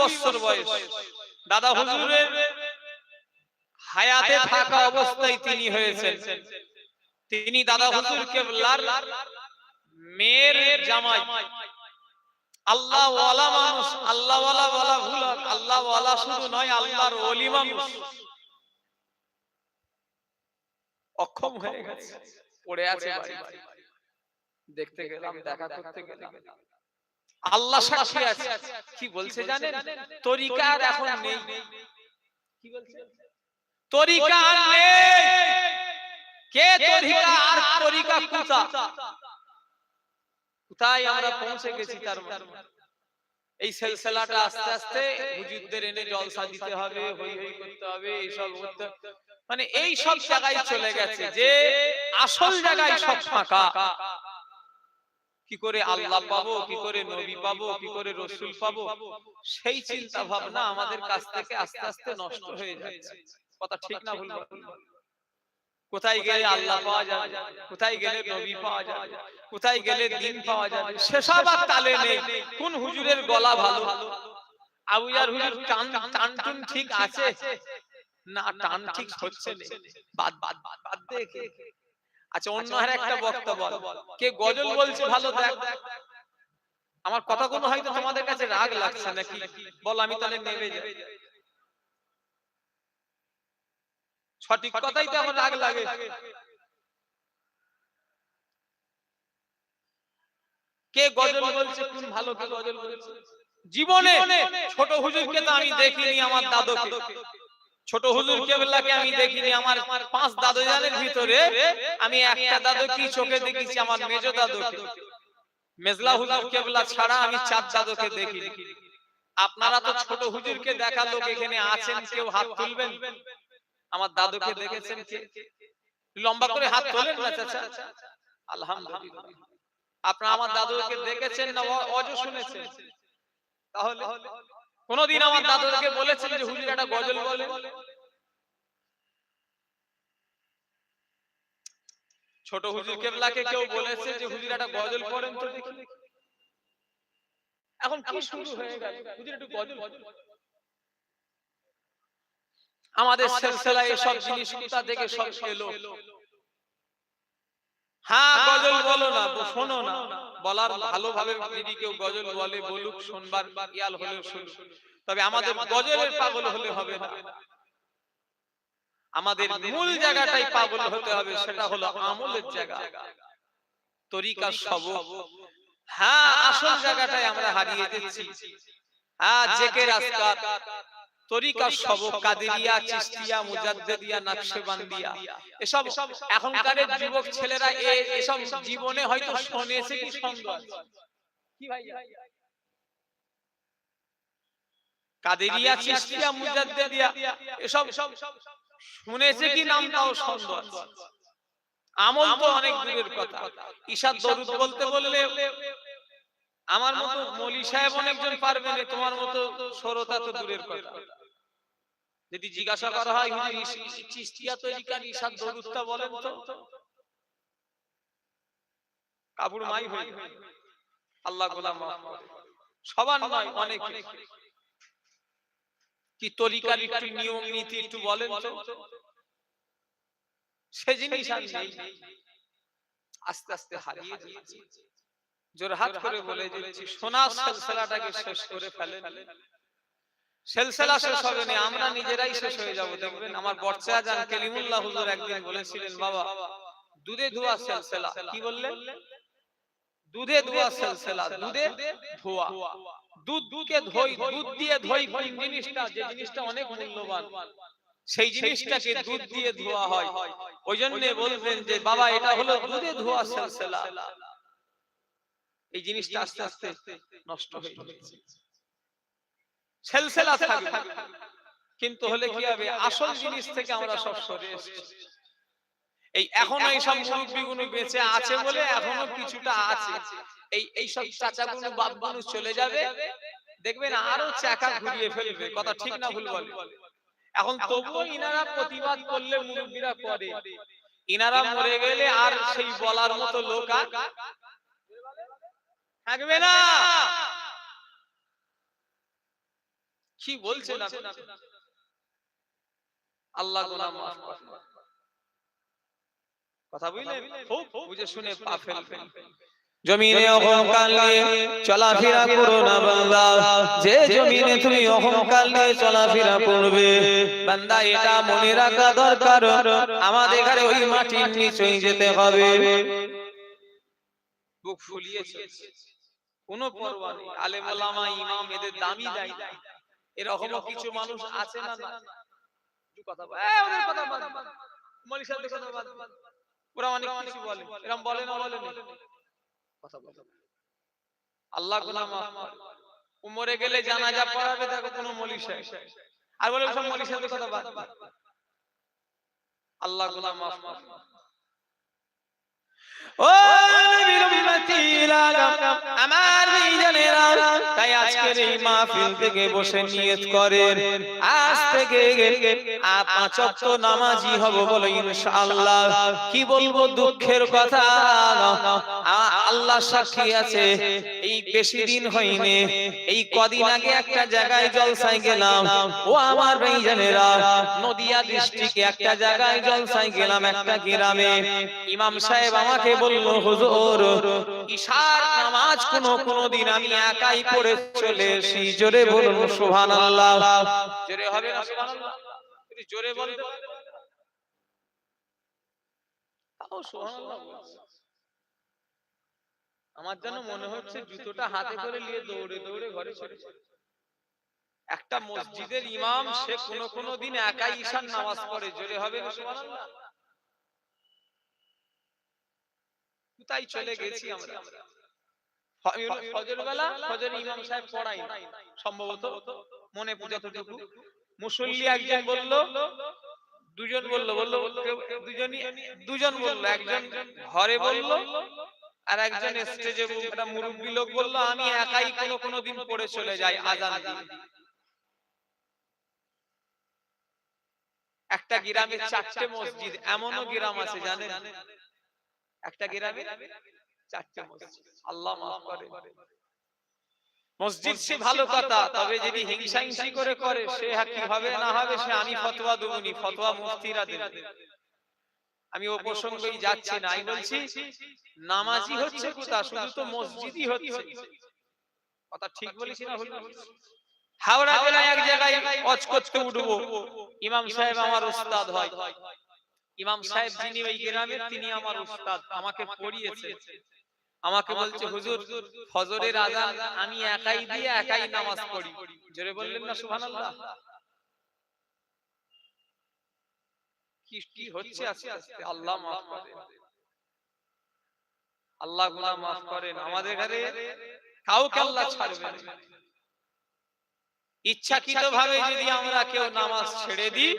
বছর বয়স। দাদা হুজুরের হায়াতে থাকা অবস্থায় তিনি হয়েছেন। তিনি দাদা হুজুর কেবলার মেয়ের জামাই। আল্লাহ ওয়ালা মানুষ আল্লাহ ওয়ালা বলা ভুল আল্লাহ ওয়ালা শুধু নয় আল্লাহর ওলি মানুষ। অক্ষম হয়ে গেছে। পড়ে আছে দেখতে গেলাম দেখা করতে গেলাম। আল্লাহ সাক্ষী আছে। কি বলছে জানেন? তরিকা আর এখন নেই। কি বলছে? তরিকা আর নেই। কে তরিকা আর তরিকা কুতা কোথায় আমরা পৌঁছে গেছি তার মানে এই সিলসিলাটা আস্তে আস্তে হুজুরদের এনে জলসা দিতে হবে হই হই করতে হবে এইসব করতে মানে এই সব জায়গায় চলে গেছে যে আসল জায়গায় সব ফাঁকা। কি করে আল্লাহ পাবো কি করে নবী পাবো কি করে রসুল পাবো সেই চিন্তা ভাবনা আমাদের কাছ থেকে আস্তে আস্তে নষ্ট হয়ে যাচ্ছে। কথা ঠিক না ভুল কোথায় গেলে আল্লাহ পাওয়া যায় কোথায় গেলে নবী পাওয়া যায় কোথায় গেলে দিন পাওয়া যাবে? সেসব আর তালে নেই। কোন হুজুরের গলা ভালো? আবুয়ার হুজুর টান টান টুন ঠিক আছে? না টান ঠিক হচ্ছে না। বাদ বাদ বাদ বাদ দেখে আচ্ছা অন্য আর একটা কে গজল বলছে ভালো দেখ। আমার কথা কোনো হয়তো তোমাদের কাছে রাগ লাগছে নাকি? বল আমি তাহলে নেমে যাই সঠিক কথাই তো আমার রাগ লাগে। কে গজল বলছে কোন ভালো কে গজল বলছে? জীবনে ছোট হুজুরকে তো আমি দেখিনি আমার দাদুকে। ছোট হুজুর কেবলাকে আমি দেখিনি আমার পাঁচ দাদু জানের ভিতরে আমি একটা দাদু কি চোখে দেখেছি আমার মেজ দাদুকে। মেজলা হুজুর কেবলা ছাড়া আমি চার দাদুকে দেখিনি। আপনারা তো ছোট হুজুরকে দেখা লোক এখানে আছেন কেউ হাত তুলবেন? আমার দাদুকে দেখেছেন কে? লম্বা করে হাত তোলেন না চাচা? আলহামদুলিল্লাহ। আপনারা আমার দাদুকে দেখেছেন না অজ শুনেছেন। তাহলে কোনদিন আমার দাদুকে বলেছেন যে হুজুর একটা গজল বলে ছোট হুজুর কেবলাকে কেউ বলেছে যে হুজুর একটা গজল পড়েন তো দেখি। এখন কি শুরু হয়ে গেল। হুজুর একটু গজল। আমাদের সিলসিলায় সব জিনিস কোথা থেকে সব এলো। হ্যাঁ গজল বলো না শোনো না। বলার ভালোভাবে যদি কেউ গজল বলে বলুক শুনবার ইয়াল হলেও শুনুক। তবে আমাদের গজলের পাগল হলে হবে না। আমাদের মূল জায়গাটাই পাগল হতে হবে সেটা হলো আমলের জায়গা। তরিকা সব হ্যাঁ আসল জায়গাটাই আমরা হারিয়ে দিচ্ছি। হ্যাঁ জেকের আজকার তরিকা সব কাদেরিয়া চিস্তিয়া মুজাদ্দিদিয়া নকশবন্দিয়া এসব এখনকার যুবক ছেলেরা এসব জীবনে হয়তো শুনেছে কি সন্দেহ কি ভাই? কাদেরিয়া চিস্তিয়া মুজাদ্দিদিয়া এসব শুনেছে কি নামটাও সন্দেহ আমল তো অনেক দূরের কথা। ঈশা দরুদ বলতে বললে আমার মতো মলি সাহেব অনেকজন পারবে না তোমার মতো সরতা তো দূরের কথা। যদি জিজ্ঞাসা করা হয় চিস্তিয়া তরিকার দরুদটা বলেন তো। কাবুর মাই হই। আল্লাহ গোলাম সবার নয় অনেক কি তরিকার একটু নিয়ম নীতি একটু বলেন তো। সে জিনিস আস্তে আস্তে হারিয়ে যাচ্ছে। জোরহাত করে বলে দিচ্ছি সোনা সিলসিলাটাকে শেষ করে ফেলেন। সিলসিলা শেষ হবে না আমরা নিজেরাই শেষ হয়ে যাব দেখবেন আমার বর্ষা জান কালিমুল্লাহ হুজুর একদিন বলেছিলেন বাবা দুধে ধোয়া সিলসিলা। কি বললেন? দুধে ধোয়া সিলসিলা দুধে ধোয়া। দুধ দুধকে ধোই দুধ দিয়ে ধোই কোন জিনিসটা যে জিনিসটা অনেক মূল্যবান। সেই জিনিসটাকে দুধ দিয়ে ধোয়া হয়। ওই জন্য বলবেন যে বাবা এটা হলো দুধে ধোয়া সিলসিলা। এই জিনিসটা আস্তে আস্তে নষ্ট হয়ে যাচ্ছে সেলসেলা থাকবে। কিন্তু হলে কি হবে? আসল জিনিস থেকে আমরা সব সরে এসেছি। এই এখনও এই সব মুরব্বীগুলো বেঁচে আছে বলে এখনও কিছুটা আছে। এই এই সব চাচাগুলো বাপগুলো চলে যাবে। দেখবেন আরও চাকা ঘুরিয়ে ফেলবে। কথা ঠিক না ভুল বলে। এখন তবুও ইনারা প্রতিবাদ করলে মুরব্বীরা করে। ইনারা মরে গেলে আর সেই বলার মতো লোক আর থাকবে না। কি বলছেন আপনি? আল্লাহ করেন কথা বুঝলেন? খুব বুঝে শুনে পা ফেলবেন। জমিনে অহংকার নিয়ে চলাফেরা করো না বান্দা। যে জমিনে তুমি অহংকার নিয়ে চলাফেরা করবে বান্দা এটা মনে রাখা দরকার। আমাদের ঘরে ওই মাটির নিচেই যেতে হবে। বুক ফুলিয়েছে। কোন পরোয়া নেই। আলেম ওলামা ইমাম এদের দামি দেয়। এরকম কিছু মানুষ আছে না না। কথা বলে। এই, ওদের কথা বাদ। মৌলিক সাহেবদের কথা বাদ ওরা অনেক কিছু বলে। এরকম বলে না বলে না। কথা বলে। আল্লাহ মাফ উমরে গেলে জানাজা পড়াবে দেখো কোনো মৌলিক সাহেব আর বলে সব মৌলিক সাহেবদের কথা বাদ। আল্লাহ গুনাহ মাফ। ও আমার তাই আজকের এই মাহফিল থেকে বসে নিয়ত করেন। আজ থেকে নামাজি হব বলে ইনশাআল্লাহ। কি বলব দুঃখের কথা? আল্লাহ সাক্ষী আছে। এই বেশি দিন হয়নি। এই কদিন আগে একটা জায়গায় জলসায় গেলাম। ও আমার ভাইজানেরা নদিয়া ডিস্ট্রিক্টে একটা জায়গায় গেলাম একটা গ্রামে। ইমাম সাহেব আমাকে বলল, হুজুর, ঈশার নামাজ কোনো কোনো দিন আমি একাই পড়ে চলে এসি জোরে বলুন, সুবহানাল্লাহ। জোরে হবে না, সুবহানাল্লাহ। একটু জোরে বলতে? তাও সুবহানাল্লাহ আমার যেন মনে হচ্ছে জুতোটা হাতে করে নিয়ে দৌড়ে দৌড়ে ঘরে চলে একটা মসজিদের ইমাম, সে কোন কোন দিন একাই ঈশান নামাজ পড়ে। জোরে হবে না, সুবহানাল্লাহ? তাই চলে গেছি আমরা। আমি ফজর বেলা ফজর ইমাম সাহেব পড়াই। সম্ভবত মনে যতটুকু। মুসল্লি একজন বলল দুজন বলল বলল দুজনই দুজন বলল একজন ঘরে বলল আর একজন স্টেজে একটা মুরব্বী লোক বলল আমি একাই কোনো কোনো দিন পড়ে চলে যাই আজান একটা গ্রামে চারটে মসজিদ এমনও গ্রাম আছে জানেন? একটা গ্রামে চারটে মসজিদ। আল্লাহ মাফ করে মসজিদ সে ভালো কথা তবে যদি হিংসা হিংসি করে করে সে কি হবে না হবে সে আমি ফতোয়া দেবনি ফতোয়া মুফতিরা দেবে। আমি ও প্রসঙ্গই যাচ্ছি না আমি বলছি নামাজি হচ্ছে কোথা? শুধু তো মসজিদই হচ্ছে। কথা ঠিক বলেছি না ভুল বলেছি? হাওড়া জেলায় এক জায়গায় করতে উঠবো। ইমাম সাহেব আমার উস্তাদ হয়। ইমাম সাহেব যিনি ওই গ্রামের তিনি আমার উস্তাদ আমাকে পড়িয়েছে আমাকে বলছে হুজুর ফজরের আজান আমি একাই দিয়ে একাই নামাজ পড়ি। জোরে বললেন না সুবহানাল্লাহ। কি কি হচ্ছে আস্তে আস্তে? আল্লাহ করেন আল্লাহ গুনাহ করেন। আমাদের ঘরে কাউকে আল্লাহ ছাড়বেন ইচ্ছাকৃত ভাবে যদি আমরা কেউ নামাজ ছেড়ে দিই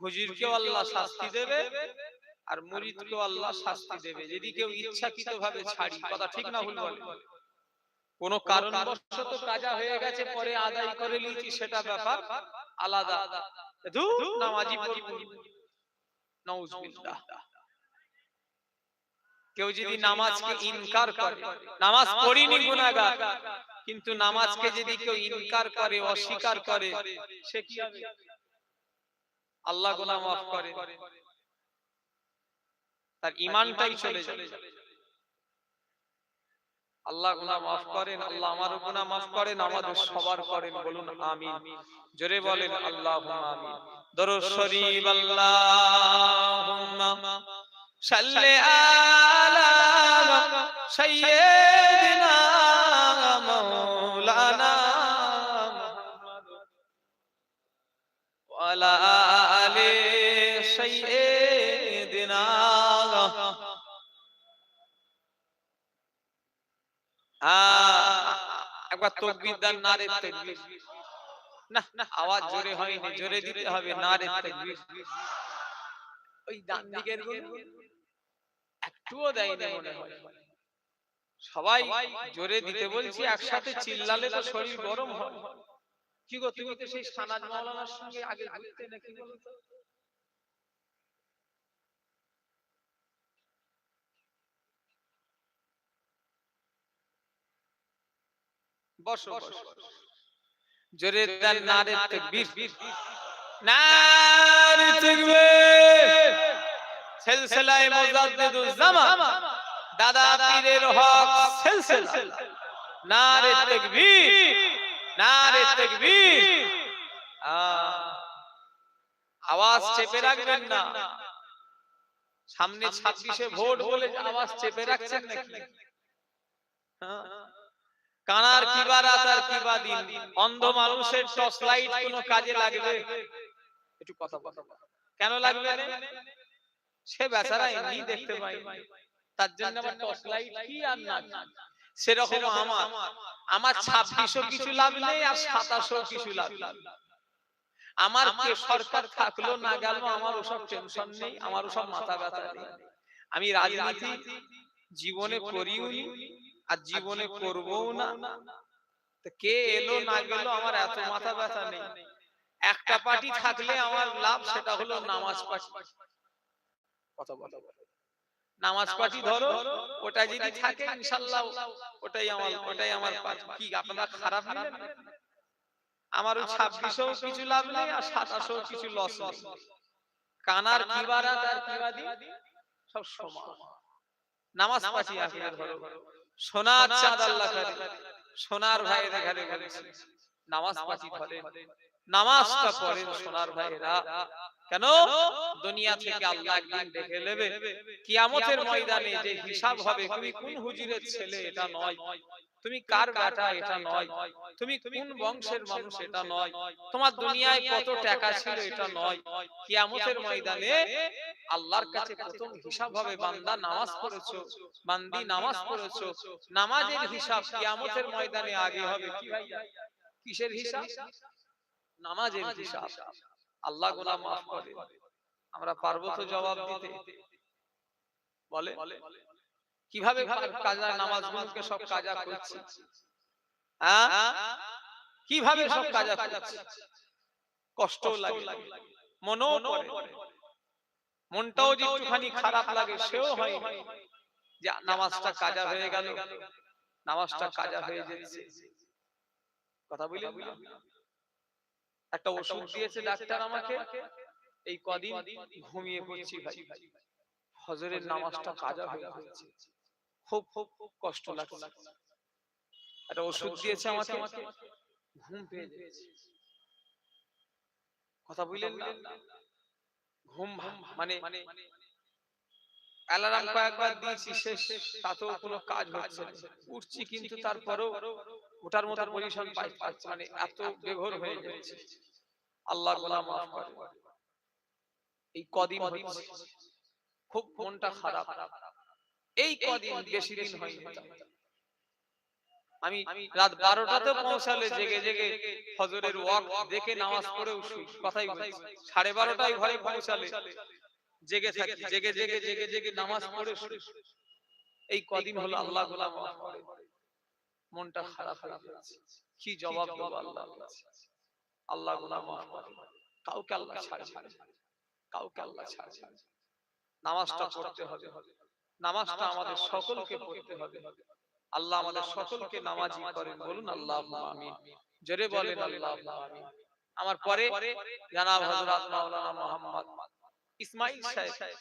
হুজুরকেও আল্লাহ শাস্তি দেবে আর মুরিদকেও আল্লাহ শাস্তি দেবে। যদি কেউ ইচ্ছাকৃত ভাবে ছাড়ি কথা ঠিক না ভুল বলে। কোন কারণবশত কাজা হয়ে গেছে পরে আদায় করে নিয়েছি সেটা ব্যাপার আলাদা। নামাজি নাউজুবিল্লাহ। কেউ যদি নামাজকে ইনকার করে নামাজ পড়িনি গুনাহগার কিন্তু নামাজকে যদি কেউ ইনকার করে অস্বীকার করে সে কি হবে? আল্লাহ গুনাহ মাফ করে তার ইমানটাই চলে যাবে আল্লাহ গুনাহ মাফ করেন আল্লাহ আমারও গুনাহ মাফ করেন আমাদের সবার করেন বলুন আমিন। জোরে বলেন আল্লাহুম্মা আমিন। দরুদ শরীফ আল্লাহুম্মা সাল্লি আলা সাইয়্যিদিনা মাওলানা ওয়া আলা আলি একবার তকবীর দান নারে তাকবীর। না না আওয়াজ জোরে হয়নি জোরে দিতে হবে নারে তাকবীর। ওই ডান দিকের একটুও দেয়নি মনে হয়। সবাই জোরে দিতে বলছি একসাথে চিল্লালে তো শরীর গরম হয়। কি গো তুমি তো সেই সানাজ মাওলানার সঙ্গে আগে ঘুরতে নাকি বলো বসো বসো জোরে দেন নারে তাকবীর। নারে তাকবীর। সিলসিলায়ে মুজাদ্দিদুজ জামান। দাদা পীরের হক সিলসিলা। নারে তাকবীর। নারে তাকবীর। আওয়াজ চেপে রাখবেন না। সামনে ছাব্বিশে ভোট বলে আওয়াজ চেপে রাখছেন নাকি? হ্যাঁ। কানার কিবা রাত আর কিবা দিন। অন্ধ মানুষের টর্চ লাইট কোনো কাজে লাগবে? একটু কথা কথা কেন লাগবে না? সে বেচারা এমনি দেখতে পাই তার জন্য আমার টর্চ লাইট কি আর না সেরকম আমার। আমার। ছাব্বিশও কিছু লাভ নেই আর সাতাশও কিছু লাভ আমার কে সরকার থাকল না গেল আমার ওসব টেনশন নেই আমার ওসব মাথা ব্যথা নেই। আমি রাজনীতি জীবনে করিও আর জীবনে করবও না। কে এলো না গেল আমার এত মাথা ব্যথা নেই। একটা পার্টি থাকলে আমার লাভ সেটা হলো নামাজ পার্টি কথা বলো। নামাজ পার্টি ধরো ওটা যদি থাকে ইনশাল্লাহ ওটাই আমার ওটাই আমার কি আপনারা খারাপ? আমারও ছাব্বিশেও কিছু লাভ নেই আর সাতাশেও কিছু লস নেই। কানার কিবারাত আর কিবাদি সব সময় নামাজ পাঠি আখেরে ধরো। সোনার চাঁদ আল্লাহ সোনার বলেছে নামাজ পাঠি ধরে নামাজটা পড়েন সোনার ভাইয়েরা কেন? দুনিয়া থেকে আল্লাহ একদিন দেখে নেবে। কিয়ামতের ময়দানে যে হিসাব হবে তুমি কোন হুজুরের ছেলে? এটা নয়। তুমি কার বেটা? এটা নয়। তুমি কোন বংশের মানুষ? এটা নয়। তোমার দুনিয়ায় কত টাকা ছিল? এটা নয়। কিয়ামতের ময়দানে আল্লাহর কাছে প্রথম হিসাব হবে বান্দা নামাজ পড়েছো। বান্দি নামাজ পড়েছো। নামাজের হিসাব কিয়ামতের ময়দানে আগে হবে কি ভাই কিসের হিসাব? নামাজের হিসাব। আল্লাহ গোলাম মাফ করে আমরা পারব তো জবাব দিতে? বলে কীভাবে কাজা নামাজগুলোকে সব কাজা করছে? হ্যাঁ? কীভাবে সব কাজা করছে? কষ্ট লাগে। মনও মনটাও যে একটুখানি খারাপ লাগে সেও হয় যে নামাজটা কাজা হয়ে গেল। নামাজটা কাজা হয়ে যাচ্ছে। কথা বলি একটা ওষুধ দিয়েছে ডাক্তার আমাকে এই কদিন ঘুমিয়ে পড়ছি ভাই। হজরের নামাজটা কাজা হয়ে যাচ্ছে খুব খুব খুব কষ্ট লাগছে। একটা ওষুধ দিয়েছে আমাকে ঘুম পেয়ে যাচ্ছে কথা বুঝলেন না? ঘুম মানে অ্যালার্ম কয়েকবার দিয়েছি শেষ তাতেও কোনো কাজ হচ্ছে না। উঠছি কিন্তু তারপরেও ওটার মতো পজিশন পাই পাচ্ছি মানে এত বেঘর হয়ে যাচ্ছে আল্লাহ গোলাম মাফ করে এই কদিন খুব মনটা খারাপ। এই কদিন বেশি দিন হয়নি। আমি রাত বারোটাতে পৌঁছালে জেগে জেগে ফজরের ওয়াক দেখে নামাজ পড়েও শুই কথাই সাড়ে বারোটায় ঘরে পৌঁছালে জেগে থাকি জেগে জেগে জেগে জেগে নামাজ পড়ে এই কদিন হলো আল্লাহ গোলাম মনটা খারাপ হয়ে কি জবাব দেবো আল্লাহ আল্লাহ গোলাম কাউকে আল্লাহ ছাড়ে কাউকে আল্লাহ ছাড়ে নামাজটা পড়তে হবে। নামাজটা আমাদের সকলকে পড়তে হবে। আল্লাহ আমাদের সকলকে নামাজি করেন। বলুন আল্লাহ আমিন। জোরে বলেন আল্লাহ আমিন আমার পরে জানাব হযরত মাওলানা মোহাম্মদ ইসমাইল সাহেব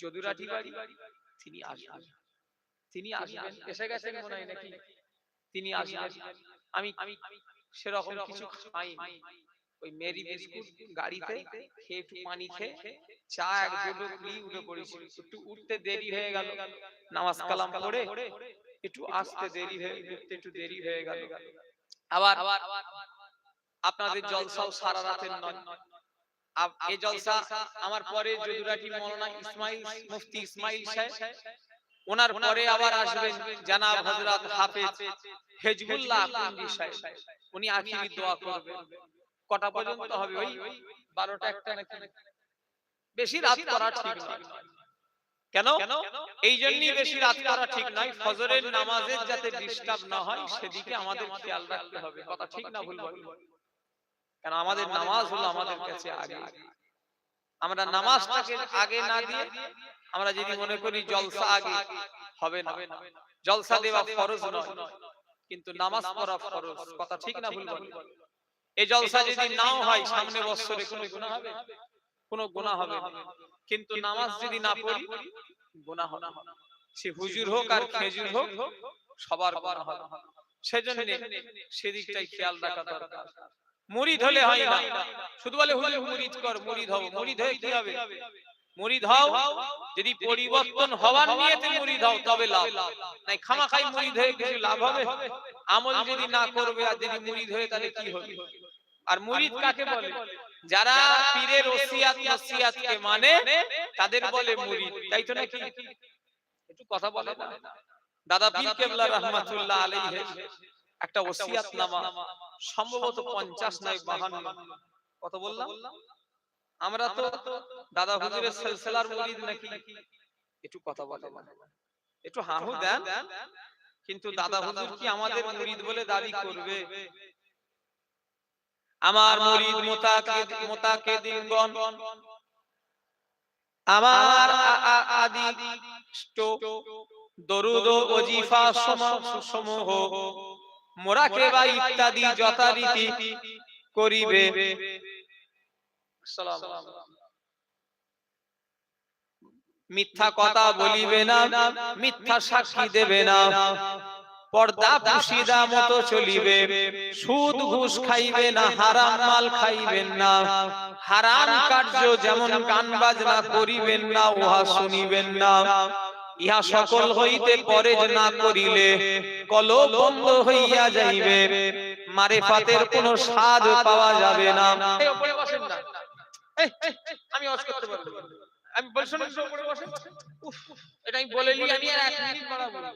যদুরাটি বাড়ি তিনি আসবেন। তিনি আসবেন। এসে গেছেন মনে হয় নাকি? তিনি আসবেন। আমি সেরকম কিছু খাই ওই মেরি বিস্কুট গাড়িতে খেয়ে একটু পানি খেয়ে চা এক দুটো উঠে পড়েছি। একটু উঠতে দেরি হয়ে গেল। নামাজ কালাম পড়ে একটু আসতে দেরি হয়ে উঠতে একটু দেরি হয়ে গেল। আবার আপনাদের জলসাও সারা রাতের নয়। এই জলসা আমার পরে যদুরাটি মৌলানা ইসমাইল মুফতি ইসমাইল সাহেব। ওনার পরে আবার আসবেন জানাব হযরত হাফেজ হেজবুল্লাহ সাহেব। উনি আখিরি দোয়া করবেন। কটা পর্যন্ত হবে? ওই বারোটা একটা নাকি? বেশি রাত করা ঠিক নয়। কেন? এই জন্যই বেশি রাত করা ঠিক নয়। ফজরের নামাজের যাতে ডিস্টার্ব না হয় সেদিকে আমাদের খেয়াল রাখতে হবে। কথা ঠিক না ভুল বল। কারণ আমাদের নামাজ হলো আমাদের কাছে আগে। আমরা নামাজটাকে আগে না দিয়ে আমরা যদি মনে করি জলসা আগে হবে না। জলসা দেওয়া ফরজ নয়। কিন্তু নামাজ পড়া ফরজ কথা ঠিক না ভুল বল। এই জলসা যদি নাও হয় সামনে বছরে কোনো গুনাহ হবে। কোনো গুনাহ হবে কিন্তু নামাজ যদি না পড়ি গুনাহ হবে না। সে হুজুর হোক আর খেজুর হোক সবার হবে। সেজন্য সেদিকটাই খেয়াল রাখা দরকার। মুরিদ হলে হয় না। শুধু বলে হুজুর মুরিদ কর মুরিদ হও মুরিদ হয়ে কি হবে? মুরিদ হও যদি পরিবর্তন হওয়ার নিয়তে মুরিদ হও তবে লাভ। নাই খামাখাই মুরিদ হয়ে কিছু লাভ হবে? আমল যদি না করবে আর যদি মুরিদ হয়ে তাহলে কি হবে? আর মুরিদ কাকে বলে? যারা পীরের ওসিয়াত নসিয়াতকে মানে তাদের বলে মুরিদ তাই তো নাকি? একটু কথা বলে না। দাদা পীর কেবলা রহমাতুল্লাহ আলাইহি। একটা ওসিয়াত নামা সম্ভবত 50 নয় 52 কত বললাম? আমরা তো দাদা হুজুরের সিলসিলার মুরিদ নাকি? একটু কথা বলে একটু হাহু দেন। কিন্তু দাদা হুজুর কি আমাদের মুরিদ বলে দাবি করবে? আমার মুরিদ মোতাকিদ মোতাকিদিনগণ আমার আদি দরুদ ও ওজিফা সম- সমূহ মোরাকেবা ইত্যাদি যথারীতি করিবে। মিথ্যা কথা বলিবে না মিথ্যা সাক্ষী দেবে না। পর্দা পুশিদা মতো চলিবে। সুদ ঘুষ খাইবে না হারাম মাল খাইবেন না। হারাম কার্য যেমন গান বাজনা করিবেন না উহা শুনিবেন না। ইহা সকল হইতে পরে না করিলে কল বন্ধ হইয়া যাইবে। মারে ফাতের কোন স্বাদ পাওয়া যাবে না। আমি অজ করতে পারব। আমি বলছি উপরে বসেন। উফ, এটা আমি বলে নিয়ে আমি আর এক মিনিট বাড়াবো। না।